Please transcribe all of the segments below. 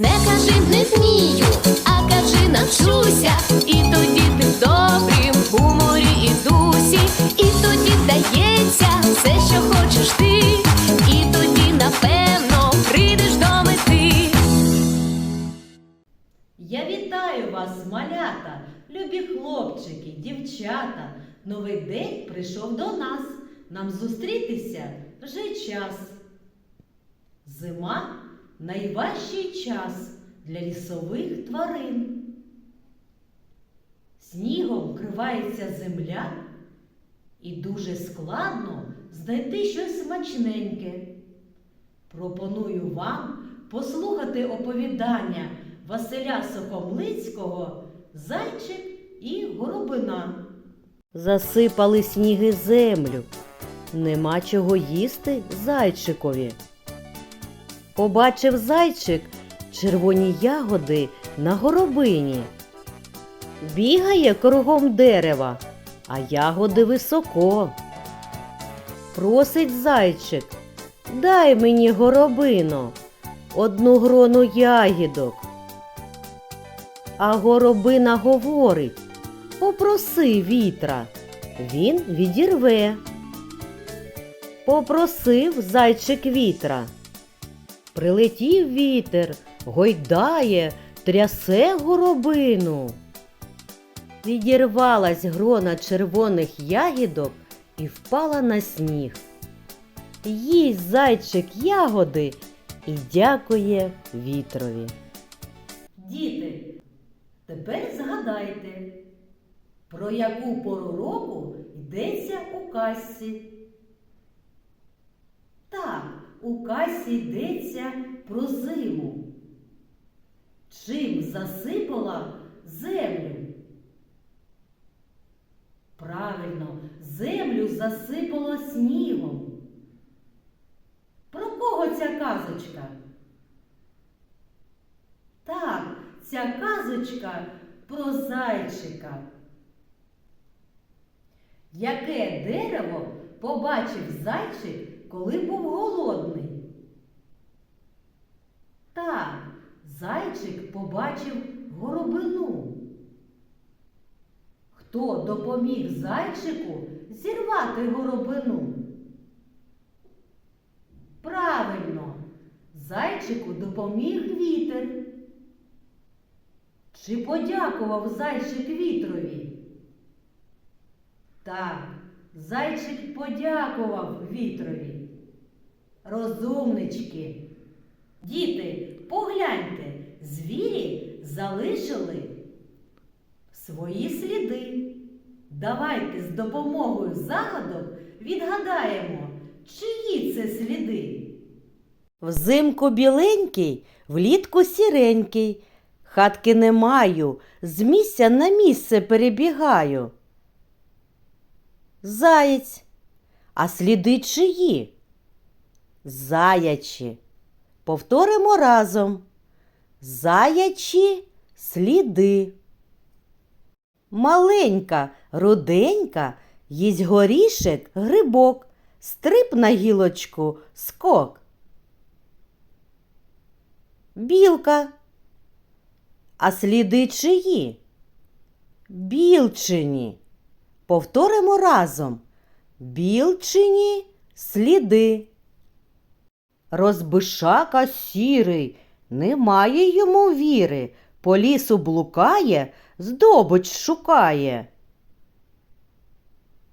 Не кажи не вмію, а кажи навчуся. І тоді ти в добрім гуморі і дусі, і тоді вдається все, що хочеш ти, і тоді, напевно, прийдеш до мети. Я вітаю вас, малята, любі хлопчики, дівчата. Новий день прийшов до нас. Нам зустрітися вже час. Зима найважчий час для лісових тварин. Снігом вкривається земля, і дуже складно знайти щось смачненьке. Пропоную вам послухати оповідання Василя Сокомлицького Зайчик і горобина. Засипали сніги землю. Нема чого їсти зайчикові. Побачив зайчик червоні ягоди на горобині. Бігає кругом дерева, а ягоди високо. Просить зайчик, дай мені горобино, одну грону ягідок. А горобина говорить, попроси вітра, він відірве. Попросив зайчик вітра. Прилетів вітер, гойдає, трясе горобину. Відірвалась грона червоних ягідок і впала на сніг. Їсть зайчик ягоди і дякує вітрові. Діти, тепер згадайте, про яку пору року йдеться у касі. У касі йдеться про зиму. Чим засипала землю? Правильно, землю засипало снігом. Про кого ця казочка? Так, ця казочка про зайчика. Яке дерево побачив зайчик, коли був голодний? Так, зайчик побачив горобину. Хто допоміг зайчику зірвати горобину? Правильно, зайчику допоміг вітер. Чи подякував зайчик вітрові? Так, зайчик подякував вітрові. Розумнички. Діти, погляньте, звірі залишили свої сліди. Давайте з допомогою загадок відгадаємо, чиї це сліди. Взимку біленький, влітку сіренький. Хатки не маю, з місця на місце перебігаю. Заєць. А сліди чиї? Заячі. Повторимо разом. Заячі сліди. Маленька, руденька, їсть горішек, грибок, стрип на гілочку, скок. Білка. А сліди чиї? Білчині. Повторимо разом. Білчині сліди. Розбишака сірий, немає йому віри, по лісу блукає, здобич шукає.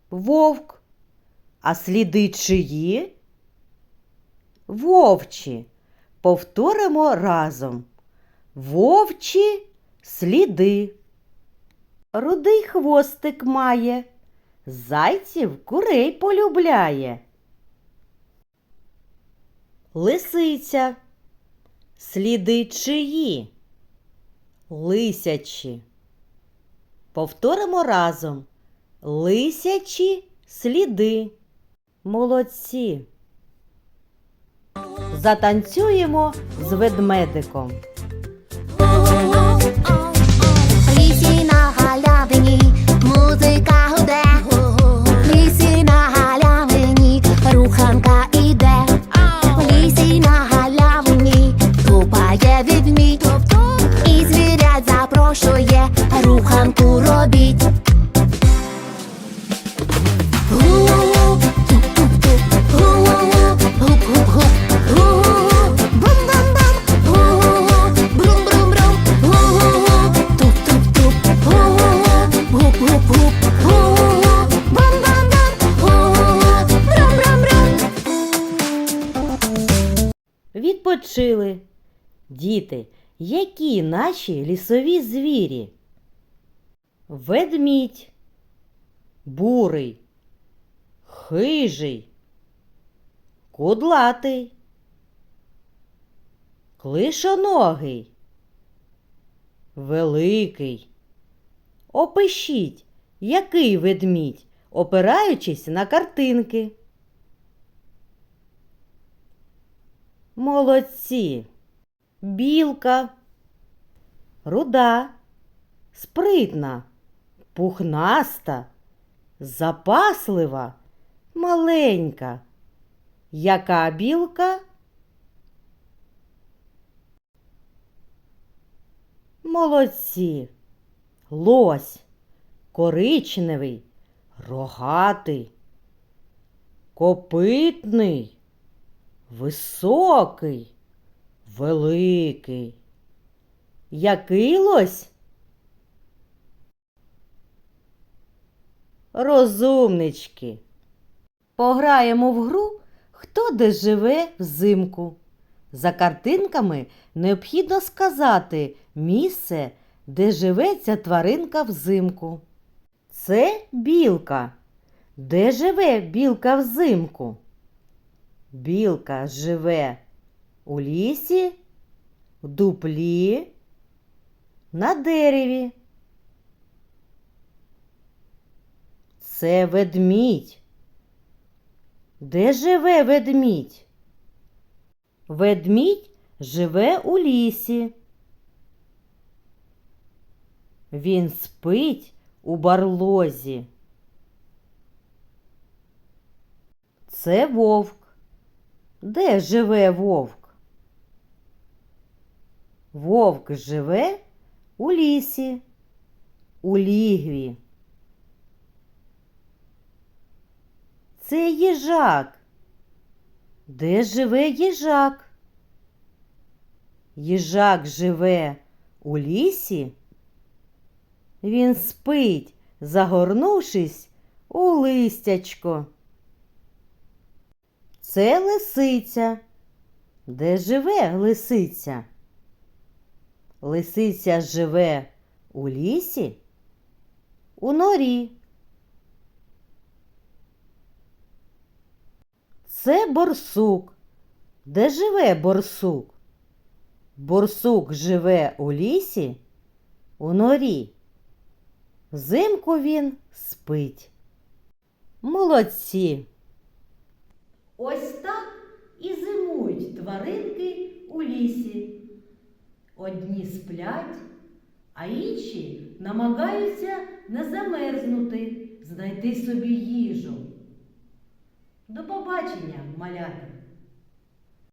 Вовк. А сліди чиї? Вовчі. Повторимо разом. Вовчі сліди. Рудий хвостик має, зайців курей полюбляє. Лисиця. Сліди чиї? Лисячі. Повторимо разом. Лисячі сліди. Молодці. Затанцюємо з ведмедиком. Лісі на галявині музика Відпочили. Діти, які наші лісові звірі? Ведмідь, бурий, хижий, кудлатий, клишоногий, великий. Опишіть, який ведмідь, опираючись на картинки. Молодці. Білка, руда, спритна, пухнаста, запаслива, маленька. Яка білка? Молодці. Лось, коричневий, рогатий, копитний, високий, великий. Який лось? Розумнички. Пограємо в гру Хто де живе взимку. За картинками необхідно сказати місце, де живе ця тваринка взимку. Це білка. Де живе білка взимку? Білка живе у лісі, в дуплі, на дереві. Це ведмідь. Де живе ведмідь? Ведмідь живе у лісі. Він спить у барлозі. Це вовк. Де живе вовк? Вовк живе у лісі, у лігві. Це їжак. Де живе їжак? Їжак живе у лісі. Він спить, загорнувшись у листячко. Це лисиця. Де живе лисиця? Лисиця живе у лісі, у норі. Це борсук. Де живе борсук? Борсук живе у лісі, у норі. Взимку він спить. Молодці. Ось так і зимують тваринки у лісі. Одні сплять, а інші намагаються не замерзнути, знайти собі їжу. До побачення, малята!